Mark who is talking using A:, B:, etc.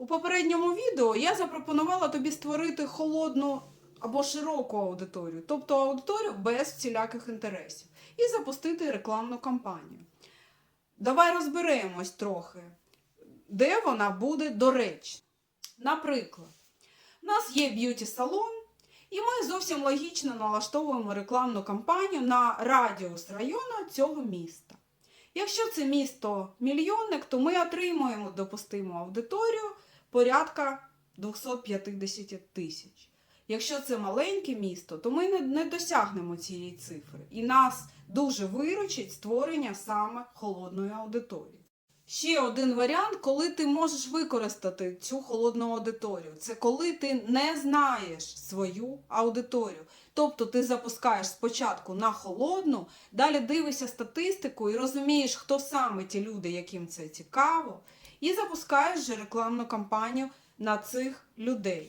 A: У попередньому відео я запропонувала тобі створити холодну або широку аудиторію, тобто аудиторію без всіляких інтересів, і запустити рекламну кампанію. Давай розберемось трохи, де вона буде доречна. Наприклад, у нас є б'юті-салон, і ми зовсім логічно налаштовуємо рекламну кампанію на радіус району цього міста. Якщо це місто мільйонник, то ми отримуємо допустиму аудиторію порядка 250 тисяч. Якщо це маленьке місто, то ми не, не досягнемо цієї цифри. І нас дуже виручить створення саме холодної аудиторії. Ще один варіант, коли ти можеш використати цю холодну аудиторію. Це коли ти не знаєш свою аудиторію. Тобто ти запускаєш спочатку на холодну, далі дивишся статистику і розумієш, хто саме ті люди, яким це цікаво, і запускаєш же рекламну кампанію на цих людей.